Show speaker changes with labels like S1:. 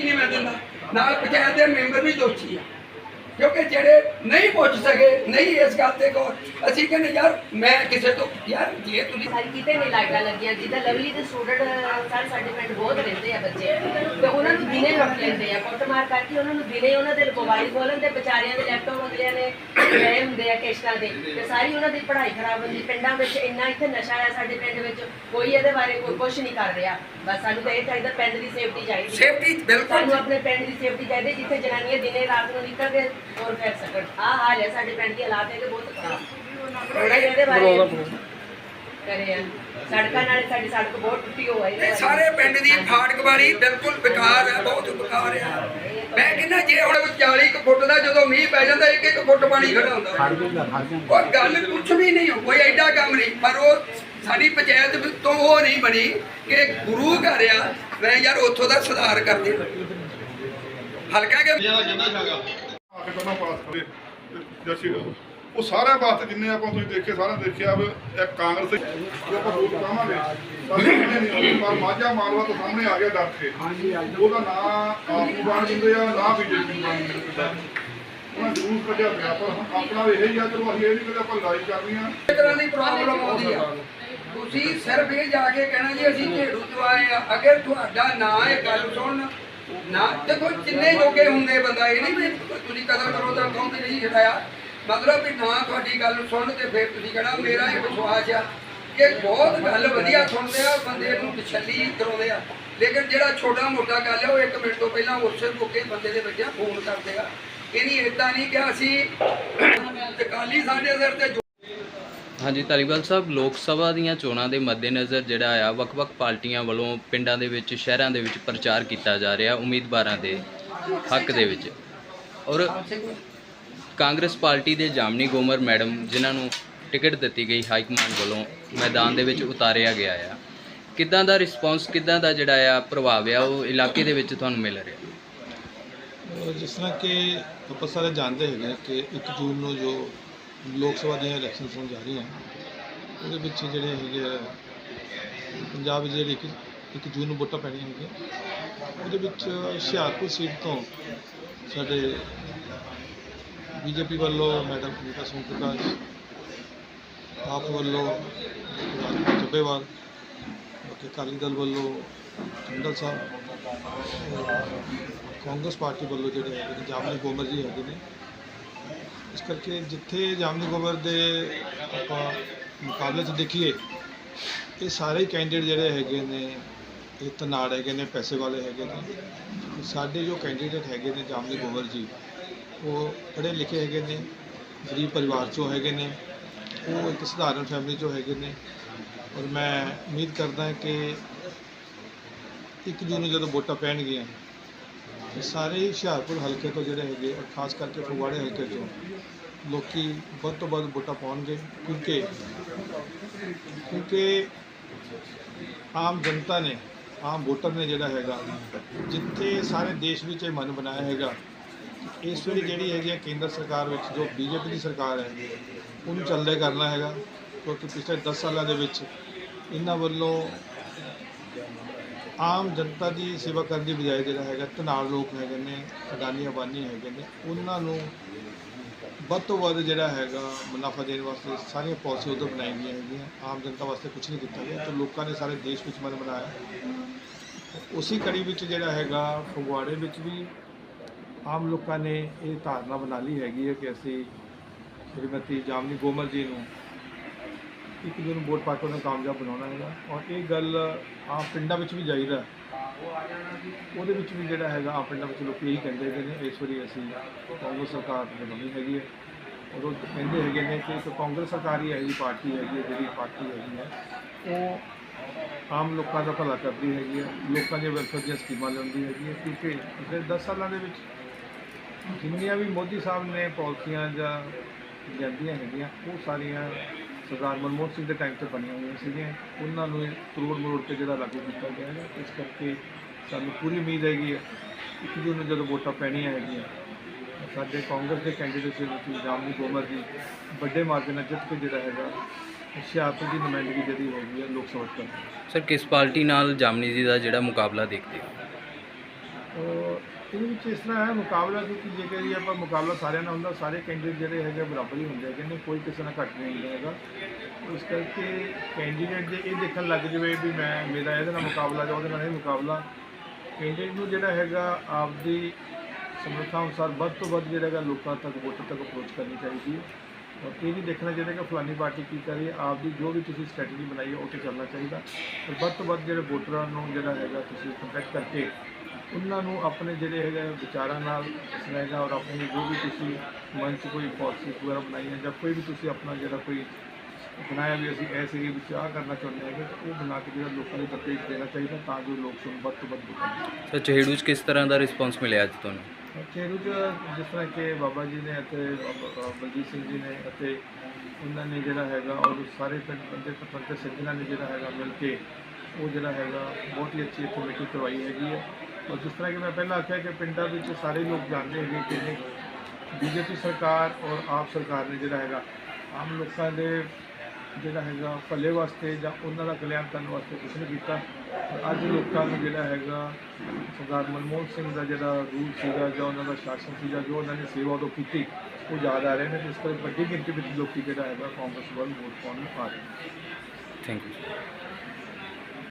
S1: ਪਰਚੀ ਨਹੀਂ ਮੈਂ ਦਿੰਦਾ। ਨਾਲ ਪੰਚਾਇਤ ਦੇ ਮੈਂਬਰ ਵੀ ਦੋਸ਼ੀ ਆ। ਕਿਉਂਕਿ ਜਿਹੜੇ ਨਹੀਂ ਪੁੱਛ ਸਕੇ ਨਹੀਂ ਇਸ ਗੱਲ ਤੇ ਕੋ ਅਸੀਂ ਕਹਿੰਦੇ ਯਾਰ ਮੈਂ ਕਿਸੇ ਤੋਂ ਯਾਰ ਜੇ ਤੁਸੀਂ
S2: ਸਾਰੀ ਕਿਤੇ ਨਹੀਂ ਲਾਈਟਾਂ ਲੱਗੀਆਂ ਜਿੱਦਾਂ ਲਵਲੀ ਦੇ ਸਟੂਡੈਂਟ ਸਰ ਸਾਡੇ ਪਿੰਡ ਬਹੁਤ ਰਹਿੰਦੇ ਆ ਬੱਚੇ। ਤੇ ਉਹਨਾਂ ਨੂੰ ਦਿਨੇ ਲੁੱਟ ਲੈਂਦੇ ਆ ਕੁੱਟਮਾਰ ਕਰਕੇ ਉਹਨਾਂ ਨੂੰ ਦਿਨੇ ਉਹਨਾਂ ਦੇ ਮੋਬਾਈਲ ਖੋਲਣ ਤੇ ਵਿਚਾਰਿਆਂ ਦੇ ਲੈਪਟਾਪ ਹੁੰਦੇ ਨੇ ਗਏ ਹੁੰਦੇ ਆ ਕਿਸ਼ਤਾਂ ਦੇ। ਤੇ ਸਾਰੀ ਉਹਨਾਂ ਦੀ ਪੜ੍ਹਾਈ ਖਰਾਬ ਹੁੰਦੀ ਪਿੰਡਾਂ ਵਿੱਚ ਇੰਨਾ ਇੱਥੇ ਨਸ਼ਾ ਹੈ ਸਾਡੇ ਪਿੰਡ ਵਿੱਚ ਕੋਈ ਇਹਦੇ ਬਾਰੇ ਕੋਈ ਕੁਝ ਨਹੀਂ ਕਰ ਰਿਹਾ। ਬਸ ਸਾਨੂੰ ਤਾਂ ਇਹ ਚਾਹੀਦਾ ਪਿੰਡ ਦੀ ਸੇਫਟੀ ਚਾਹੀਦੀ।
S1: ਸੇਫਟੀ ਬਿਲਕੁਲ।
S2: ਸਾਨੂੰ ਆਪਣੇ ਪਿੰਡ ਦੀ ਸੇਫਟੀ ਚਾਹੀਦੀ ਜਿੱਥੇ ਜਨਾਨੀਆਂ ਦਿਨੇ ਰਾਤ ਨੂੰ ਨਿਕਲ ਕੇ ਹੋਰ ਫਿਰ ਸਕਣ ਆਹ ਹਾਲ ਹੈ ਸਾਡੇ ਪਿੰਡ ਦੀ ਹਾਲਾਤ ਹੈਗੇ ਬਹੁਤ ਖਰਾਬ। ਥੋੜਾ ਜਿਹਾ ਇਹਦੇ ਬਾਰੇ ਕਰੇ ਆ। ਸੜਕਾਂ ਨਾਲੇ ਸਾਡੀ ਸੜਕ ਬਹੁਤ ਟੁੱਟੀ ਹੋਈ
S1: ਇਹ ਸਾਰੇ ਪਿੰਡ ਦੀ ਫਾਟਕ ਵਾਲੀ ਬਿਲਕੁਲ ਬੇਕਾਰ ਹੈ ਬਹੁਤ ਬੇਕਾਰ ਹੈ। ਮੈਂ ਕਹਿੰਦਾ ਜੇ ਹੁਣ 40 ਕੁ ਫੁੱਟ ਦਾ ਜਦੋਂ ਮੀਂਹ ਪੈ ਜਾਂਦਾ ਇੱਕ ਇੱਕ ਫੁੱਟ ਪਾਣੀ ਖੜਾ ਹੁੰਦਾ। ਉਹ ਗੱਲ ਕੁਛ ਵੀ ਨਹੀਂ ਕੋਈ ਐਡਾ ਕੰਮ ਨਹੀਂ। ਪਰ ਉਹ ਸਾਡੀ ਪੰਚਾਇਤ ਤੋਂ ਉਹ ਨਹੀਂ ਬਣੀ ਕਿ ਗੁਰੂ ਘਰ ਆ ਮੈਂ ਯਾਰ ਉੱਥੋਂ ਦਾ ਸੁਧਾਰ ਕਰਦੇ ਹਲਕਾ ਕੇ
S3: ਆ ਕੇ ਪਹਿਲਾਂ ਪਾਸ ਕਰੇ ਜੱਸੀ ਉਹ ਸਾਰਿਆਂ ਵਾਸਤੇ ਜਿੰਨੇ ਆਪਾਂ ਤੁਸੀਂ ਦੇਖੇ, ਸਾਰਿਆਂ ਦੇਖਿਆ ਵੀ ਇੱਕ ਕਾਂਗਰਸ ਜੋ ਆਪਾਂ ਵੋਟ ਪਾਵਾਂਗੇ ਪਰ ਮਾਝਾ ਮਾਲਵਾ ਤੋਂ ਸਾਹਮਣੇ ਆ ਗਿਆ ਡਰ ਕੇ। ਉਹਦਾ ਨਾਂ ਆਪ ਨੂੰ ਬਣ ਦਿੰਦੇ ਆ ਨਾ ਬੀਜੇਪੀ ਨੂੰ ਬਣ ਦਿੰਦੇ ਉਹਨਾਂ ਜਰੂਰ ਕੱਢਿਆ ਪਿਆ, ਪਰ ਆਪਣਾ ਇਹ ਹੀ ਆ, ਚਲੋ ਅਸੀਂ ਇਹ ਨਹੀਂ ਕਦੇ ਆਪਾਂ ਲੜਾਈ ਕਰਨੀ ਆ।
S1: ਇਸ ਤਰ੍ਹਾਂ ਦੀ ਪ੍ਰੋਬਲਮ ਆਉਂਦੀ ਆ। ਤੁਸੀਂ ਸਿਰਫ ਇਹ ਜਾ ਕੇ ਕਹਿਣਾ ਜੀ, ਅਸੀਂ ਢੇੜੂ ਤੋਂ ਆਏ ਆ। ਅਗਰ ਤੁਹਾਡਾ ਨਾਂ ਇਹ ਗੱਲ ਸੁਣ ਨਾ, ਦੇਖੋ ਜਿੰਨੇ ਜੋਗੇ ਹੁੰਦੇ ਬੰਦਾ, ਇਹ ਨਹੀਂ ਵੀ ਤੁਸੀਂ ਕਦਰ ਕਰੋ ਤਾਂ ਕਹੋ ਕਿ ਨਹੀਂ ਛਡਾਇਆ ਮਤਲਬ ਵੀ ਨਾ ਤੁਹਾਡੀ ਗੱਲ ਸੁਣ ਤੇ ਫਿਰ ਤੁਸੀਂ ਕਹਿਣਾ, ਮੇਰਾ ਇਹ ਵਿਸ਼ਵਾਸ ਆ ਕਿ ਬਹੁਤ ਗੱਲ ਵਧੀਆ ਸੁਣਦੇ ਆ, ਬੰਦੇ ਨੂੰ ਤਸੱਲੀ ਕਰਾਉਂਦੇ ਆ। ਲੇਕਿਨ ਜਿਹੜਾ ਛੋਟਾ ਮੋਟਾ ਗੱਲ ਹੈ ਉਹ ਇੱਕ ਮਿੰਟ ਤੋਂ ਪਹਿਲਾਂ ਉਸੇ ਮੌਕੇ ਬੰਦੇ ਦੇ ਵਿੱਚ ਫੋਨ ਕਰਦੇ ਆ। ਇਹ ਨਹੀਂ ਇਦਾਂ ਨਹੀਂ ਕਿ ਅਸੀਂ ਤਕਾਲੀ ਸਾਡੇ ਸਿਰ ਤੇ
S4: ਹਾਂਜੀ, ਧਾਲੀਵਾਲ ਸਾਹਿਬ, ਲੋਕ ਸਭਾ ਦੀਆਂ ਚੋਣਾਂ ਦੇ ਮੱਦੇਨਜ਼ਰ ਜਿਹੜਾ ਆ, ਵੱਖ-ਵੱਖ ਪਾਰਟੀਆਂ ਵੱਲੋਂ ਪਿੰਡਾਂ ਦੇ ਵਿੱਚ, ਸ਼ਹਿਰਾਂ ਦੇ ਵਿੱਚ ਪ੍ਰਚਾਰ ਕੀਤਾ ਜਾ ਰਿਹਾ ਉਮੀਦਵਾਰਾਂ ਦੇ ਹੱਕ ਦੇ ਵਿੱਚ। ਔਰ ਕਾਂਗਰਸ ਪਾਰਟੀ ਦੇ ਜਾਮਨੀ ਗੋਮਰ ਮੈਡਮ, ਜਿਨ੍ਹਾਂ ਨੂੰ ਟਿਕਟ ਦਿੱਤੀ ਗਈ ਹਾਈ ਕਮਾਂਡ ਵੱਲੋਂ, ਮੈਦਾਨ ਦੇ ਵਿੱਚ ਉਤਾਰਿਆ ਗਿਆ ਆ। ਕਿੱਦਾਂ ਦਾ ਰਿਸਪੌਂਸ, ਕਿੱਦਾਂ ਦਾ ਜਿਹੜਾ ਆ ਪ੍ਰਭਾਵ ਆ, ਉਹ ਇਲਾਕੇ ਦੇ ਵਿੱਚ ਤੁਹਾਨੂੰ ਮਿਲ ਰਿਹਾ?
S5: ਜਿਸ ਤਰ੍ਹਾਂ ਕਿ ਆਪਾਂ ਸਾਰੇ ਜਾਣਦੇ ਹੈਗੇ ਹਾਂ ਕਿ 1 ਜੂਨ ਨੂੰ ਜੋ ਲੋਕ ਸਭਾ ਦੀਆਂ ਇਲੈਕਸ਼ਨ ਹੋਣ ਜਾ ਰਹੀਆਂ ਉਹਦੇ ਵਿੱਚ ਜਿਹੜੇ ਹੈਗੇ ਆ, ਪੰਜਾਬ ਵਿੱਚ ਜਿਹੜੀ 1 ਜੂਨ ਨੂੰ ਵੋਟਾਂ ਪੈਣੀਆਂ ਹੈਗੀਆਂ। ਉਹਦੇ ਵਿੱਚ ਹੁਸ਼ਿਆਰਪੁਰ ਸੀਟ ਤੋਂ ਸਾਡੇ ਬੀਜੇਪੀ ਵੱਲੋਂ ਮੈਡਮ ਕਵਿਤਾ ਸੋਮ ਪ੍ਰਕਾਸ਼ ਆਪ ਵੱਲੋਂ ਚੱਬੇਵਾਲ ਬਾਕੀ ਅਕਾਲੀ ਦਲ ਵੱਲੋਂ ਟੰਡਲ ਸਾਹਿਬ ਕਾਂਗਰਸ ਪਾਰਟੀ ਵੱਲੋਂ ਜਿਹੜੇ ਹੈਗੇ ਨੇ ਜਾਮਨੀ ਗੋਮਰ ਜੀ ਹੈਗੇ ਨੇ ਇਸ ਕਰਕੇ ਜਿੱਥੇ ਜਾਮਨੀ ਗੋਬਰ ਦੇ ਆਪਾਂ ਮੁਕਾਬਲੇ 'ਚ ਦੇਖੀਏ, ਇਹ ਸਾਰੇ ਕੈਂਡੀਡੇਟ ਜਿਹੜੇ ਹੈਗੇ ਨੇ, ਇਹ ਤਨਾੜ ਹੈਗੇ ਨੇ, ਪੈਸੇ ਵਾਲੇ ਹੈਗੇ ਨੇ। ਸਾਡੇ ਜੋ ਕੈਂਡੀਡੇਟ ਹੈਗੇ ਨੇ ਜਾਮਨੀ ਗੋਬਰ ਜੀ, ਉਹ ਪੜ੍ਹੇ ਲਿਖੇ ਹੈਗੇ ਨੇ, ਗਰੀਬ ਪਰਿਵਾਰ ਚੋਂ ਹੈਗੇ ਨੇ, ਉਹ ਇੱਕ ਸਧਾਰਨ ਫੈਮਿਲੀ ਚੋਂ ਹੈਗੇ ਨੇ। ਔਰ ਮੈਂ ਉਮੀਦ ਕਰਦਾ ਕਿ ਇੱਕ ਜੂਨ ਨੂੰ ਜਦੋਂ ਵੋਟਾਂ ਪੈਣਗੀਆਂ ਤੇ ਸਾਰੇ ਹੀ ਹੁਸ਼ਿਆਰਪੁਰ ਹਲਕੇ ਤੋਂ ਜਿਹੜੇ ਹੈਗੇ ਔਰ ਖਾਸ ਕਰਕੇ ਫਗਵਾੜੇ ਹਲਕੇ ਤੋਂ, ਲੋਕੀ ਵੱਧ ਤੋਂ ਵੱਧ ਵੋਟਾਂ ਪਾਉਣਗੇ, ਕਿਉਂਕਿ ਕਿਉਂਕਿ ਆਮ ਜਨਤਾ ਨੇ, ਆਮ ਵੋਟਰ ਨੇ ਜਿਹੜਾ ਹੈਗਾ, ਜਿੱਥੇ ਸਾਰੇ ਦੇਸ਼ ਵਿੱਚ ਇਹ ਮਨ ਬਣਾਇਆ ਹੈਗਾ, ਇਸ ਵੇਲੇ ਜਿਹੜੀ ਹੈਗੀ ਹੈ ਕੇਂਦਰ ਸਰਕਾਰ ਵਿੱਚ, ਜੋ ਬੀਜੇਪੀ ਦੀ ਸਰਕਾਰ ਹੈ, ਉਹਨੂੰ ਚੱਲਦੇ ਕਰਨਾ ਹੈਗਾ, ਕਿਉਂਕਿ ਪਿਛਲੇ 10 ਸਾਲਾਂ ਦੇ ਵਿੱਚ ਇਹਨਾਂ ਵੱਲੋਂ ਆਮ ਜਨਤਾ ਦੀ ਸੇਵਾ ਕਰਨ ਦੀ ਬਜਾਏ ਜਿਹੜਾ ਹੈਗਾ, ਧਨਾੜ ਲੋਕ ਹੈਗੇ ਨੇ, ਅਡਾਨੀ ਅਬਾਨੀ ਹੈਗੇ ਨੇ, ਉਹਨਾਂ ਨੂੰ ਵੱਧ ਤੋਂ ਵੱਧ ਜਿਹੜਾ ਹੈਗਾ ਮੁਨਾਫਾ ਦੇਣ ਵਾਸਤੇ ਸਾਰੀਆਂ ਪਾਲਿਸੀ ਉਦੋਂ ਬਣਾਈ ਗਈਆਂ ਹੈਗੀਆਂ। ਆਮ ਜਨਤਾ ਵਾਸਤੇ ਕੁਝ ਨਹੀਂ ਕੀਤਾ ਗਿਆ ਤੇ ਲੋਕਾਂ ਨੇ ਸਾਰੇ ਦੇਸ਼ ਵਿੱਚ ਮਨ ਬਣਾਇਆ ਉਸੇ ਕੜੀ ਵਿੱਚ ਜਿਹੜਾ ਹੈਗਾ, ਫਗਵਾੜੇ ਵਿੱਚ ਵੀ ਆਮ ਲੋਕਾਂ ਨੇ ਇਹ ਧਾਰਨਾ ਬਣਾ ਲਈ ਹੈਗੀ ਹੈ ਕਿ ਅਸੀਂ ਸ਼੍ਰੀਮਤੀ ਜਾਮਨੀ ਗੋਮਲ ਜੀ ਨੂੰ ਇੱਕ ਦੂਜੇ ਨੂੰ ਵੋਟ ਪਾ ਕੇ ਉਹਨਾਂ ਨੂੰ ਕਾਮਯਾਬ ਬਣਾਉਣਾ ਹੈਗਾ। ਔਰ ਇਹ ਗੱਲ ਆਮ ਪਿੰਡਾਂ ਵਿੱਚ ਵੀ ਜਾਈਦਾ ਉਹਦੇ ਵਿੱਚ ਵੀ ਜਿਹੜਾ ਹੈਗਾ, ਆਮ ਪਿੰਡਾਂ ਵਿੱਚ ਲੋਕ ਇਹੀ ਕਹਿੰਦੇ ਹੈਗੇ ਨੇ, ਇਸ ਵਾਰੀ ਅਸੀਂ ਕਾਂਗਰਸ ਸਰਕਾਰ ਬਣਾਉਣੀ ਹੈਗੀ ਹੈ। ਔਰ ਉਹ ਕਹਿੰਦੇ ਹੈਗੇ ਨੇ ਕਿ ਇੱਕ ਕਾਂਗਰਸ ਸਰਕਾਰ ਹੀ ਇਹੋ ਪਾਰਟੀ ਹੈਗੀ ਹੈ, ਜਿਹੜੀ ਪਾਰਟੀ ਹੈਗੀ ਹੈ, ਉਹ ਆਮ ਲੋਕਾਂ ਦਾ ਭਲਾ ਕਰਦੀ ਹੈਗੀ ਹੈ। ਲੋਕਾਂ ਦੇ ਵੈਲਫੇਅਰ ਦੀਆਂ ਸਕੀਮਾਂ ਲਿਆਉਂਦੀ ਹੈਗੀ ਹੈ। ਕਿਉਂਕਿ ਪਿਛਲੇ 10 ਸਾਲਾਂ ਦੇ ਵਿੱਚ ਜਿੰਨੀਆਂ ਵੀ ਮੋਦੀ ਸਾਹਿਬ ਨੇ ਪਾਲਿਸੀਆਂ ਜਾਂ ਲਿਆਂਦੀਆਂ ਹੈਗੀਆਂ, ਉਹ ਸਾਰੀਆਂ ਸਰਦਾਰ ਮਨਮੋਹਨ ਸਿੰਘ ਦੇ ਟਾਈਮ ਤੇ ਬਣੀਆਂ ਹੋਈਆਂ ਸੀਗੀਆਂ ਉਹਨਾਂ ਨੂੰ ਕਰੋੜ ਮਰੋੜ ਤੇ ਜਿਹੜਾ ਲਾਗੂ ਕੀਤਾ ਗਿਆ ਹੈ ਇਸ ਕਰਕੇ ਸਾਨੂੰ ਪੂਰੀ ਉਮੀਦ ਹੈਗੀ ਹੈ ਇੱਕ ਜੂਨ ਨੂੰ ਜਦੋਂ ਵੋਟਾਂ ਪੈਣੀਆਂ ਹੈਗੀਆਂ ਸਾਡੇ ਕਾਂਗਰਸ ਦੇ ਕੈਂਡੀਡੇਟ ਸ਼੍ਰੀਮਤੀ ਜਾਮਨੀ ਗੋਮਰ ਜੀ ਵੱਡੇ ਮਾਰਜਨ ਨਾਲ ਜਿੱਤ ਕੇ ਜਿਹੜਾ ਹੈਗਾ ਹੁਸ਼ਿਆਰਪੁਰ ਦੀ ਨੁਮਾਇੰਦਗੀ ਜਿਹੜੀ ਹੈਗੀ ਹੈ ਲੋਕ ਸਭਾ ਕਰਨਗੇ।
S4: ਸਰ ਕਿਸ ਪਾਰਟੀ ਨਾਲ ਜਾਮਨੀ ਜੀ ਦਾ ਜਿਹੜਾ ਮੁਕਾਬਲਾ ਦੇਖਦੇ ਹੋ
S5: ਇਹਦੇ ਵਿੱਚ ਇਸ ਤਰ੍ਹਾਂ ਹੈ, ਮੁਕਾਬਲਾ ਕਿਉਂਕਿ ਜੇਕਰ ਕਰੀਏ ਆਪਾਂ ਮੁਕਾਬਲਾ ਸਾਰਿਆਂ ਨਾਲ ਹੁੰਦਾ, ਸਾਰੇ ਕੈਂਡੀਡੇਟ ਜਿਹੜੇ ਹੈਗੇ ਬਰਾਬਰ ਹੀ ਹੁੰਦੇ ਹੈਗੇ ਨੇ, ਕੋਈ ਕਿਸੇ ਨਾਲ ਘੱਟ ਨਹੀਂ ਹੁੰਦਾ ਹੈਗਾ। ਇਸ ਕਰਕੇ ਕੈਂਡੀਡੇਟ ਜੇ ਇਹ ਦੇਖਣ ਲੱਗ ਜਾਵੇ ਵੀ ਮੈਂ, ਮੇਰਾ ਇਹਦੇ ਨਾਲ ਮੁਕਾਬਲਾ ਜਾਂ ਉਹਦੇ ਨਾਲ ਇਹ ਮੁਕਾਬਲਾ, ਕੈਂਡੀਡੇਟ ਨੂੰ ਜਿਹੜਾ ਹੈਗਾ ਆਪਦੀ ਸਮਰੱਥਾ ਅਨੁਸਾਰ ਵੱਧ ਤੋਂ ਵੱਧ ਜਿਹੜਾ ਹੈਗਾ ਲੋਕਾਂ ਤੱਕ ਵੋਟਰ ਤੱਕ ਅਪਰੋਚ ਕਰਨੀ ਚਾਹੀਦੀ ਹੈ। ਔਰ ਇਹ ਵੀ ਦੇਖਣਾ ਚਾਹੀਦਾ ਕਿ ਫਲਾਨੀ ਪਾਰਟੀ ਕੀ ਕਰ ਰਹੀ ਹੈ, ਆਪਦੀ ਜੋ ਵੀ ਤੁਸੀਂ ਸਟ੍ਰੈਟਜੀ ਬਣਾਈ ਹੈ, ਉਹ ਤੇ ਚੱਲਣਾ ਚਾਹੀਦਾ। ਤੇ ਵੱਧ ਤੋਂ ਵੱਧ ਜਿਹੜੇ ਵੋਟਰਾਂ ਨੂੰ ਜਿਹੜਾ ਹੈਗਾ ਤੁਸੀਂ ਕੰਟੈਕਟ ਕਰਕੇ ਉਹਨਾਂ ਨੂੰ ਆਪਣੇ ਜਿਹੜੇ ਹੈਗਾ ਵਿਚਾਰਾਂ ਨਾਲ ਸੁਣਾਏਗਾ ਔਰ ਆਪਣੀ ਜੋ ਵੀ ਤੁਸੀਂ ਮਨ 'ਚ ਕੋਈ ਪਾਲਿਸੀ ਵਗੈਰਾ ਬਣਾਈ ਹੈ ਜਾਂ ਕੋਈ ਵੀ ਤੁਸੀਂ ਆਪਣਾ ਜਿਹੜਾ ਕੋਈ ਬਣਾਇਆ ਵੀ ਅਸੀਂ ਇਸ ਏਰੀਏ ਵਿੱਚ ਆਹ ਕਰਨਾ ਚਾਹੁੰਦੇ ਹੈਗੇ ਤਾਂ ਉਹ ਬਣਾ ਕੇ ਜਿਹੜਾ ਲੋਕਾਂ ਨੂੰ ਤੱਕ ਦੇਣਾ ਚਾਹੀਦਾ ਤਾਂ ਜੋ ਲੋਕ ਸੁਣ ਵੱਧ ਤੋਂ ਵੱਧ ਵੋਟਾਂ
S4: ਸੋ ਚਹੇੜੂ 'ਚ ਕਿਸ ਤਰ੍ਹਾਂ ਦਾ ਰਿਸਪੌਂਸ ਮਿਲਿਆ ਅੱਜ ਤੁਹਾਨੂੰ?
S5: ਚੇਰੂ ਜਿਸ ਤਰ੍ਹਾਂ ਕਿ ਬਾਬਾ ਜੀ ਨੇ ਅਤੇ ਬਲਜੀਤ ਸਿੰਘ ਜੀ ਨੇ ਅਤੇ ਉਹਨਾਂ ਨੇ ਜਿਹੜਾ ਹੈਗਾ ਔਰ ਸਾਰੇ ਪਿੰਡ ਬੰਦੇ ਪਤਵੰਤੇ ਸੱਜਣਾ ਨੇ ਜਿਹੜਾ ਹੈਗਾ ਮਿਲ ਕੇ ਉਹ ਜਿਹੜਾ ਹੈਗਾ ਬਹੁਤ ਹੀ ਅੱਛੀ ਮੀਟਿੰਗ ਕਰਵਾਈ ਹੈਗੀ ਹੈ। ਔਰ ਜਿਸ ਤਰ੍ਹਾਂ ਕਿ ਮੈਂ ਪਹਿਲਾਂ ਆਖਿਆ ਕਿ ਪਿੰਡਾਂ ਵਿੱਚ ਸਾਰੇ ਲੋਕ ਜਾਣਦੇ ਹੈਗੇ ਕਿ ਬੀਜੇਪੀ ਸਰਕਾਰ ਔਰ ਆਪ ਸਰਕਾਰ ਨੇ ਜਿਹੜਾ ਹੈਗਾ, ਆਮ ਲੋਕਾਂ ਦੇ ਜਿਹੜਾ ਹੈਗਾ ਭਲੇ ਵਾਸਤੇ ਜਾਂ ਉਹਨਾਂ ਦਾ ਕਲਿਆਣ ਕਰਨ ਵਾਸਤੇ ਕੁਛ ਨਹੀਂ ਕੀਤਾ। ਅੱਜ ਲੋਕਾਂ ਨੂੰ ਜਿਹੜਾ ਹੈਗਾ, ਸਰਦਾਰ ਮਨਮੋਹਨ ਸਿੰਘ ਦਾ ਜਿਹੜਾ ਰੂਲ ਸੀਗਾ ਜਾਂ ਉਹਨਾਂ ਦਾ ਸ਼ਾਸਨ ਸੀਗਾ, ਜੋ ਉਹਨਾਂ ਨੇ ਸੇਵਾ ਤੋਂ ਕੀਤੀ, ਉਹ ਯਾਦ ਆ ਰਹੇ ਨੇ। ਤੇ ਇਸ ਕਰਕੇ ਵੱਡੀ ਗਿਣਤੀ ਵਿੱਚ ਲੋਕੀ ਜਿਹੜਾ ਹੈਗਾ ਕਾਂਗਰਸ ਵੱਲ ਵੋਟ ਪਾਉਣ ਨੂੰ ਆ ਰਹੇ ਨੇ।
S4: Thank you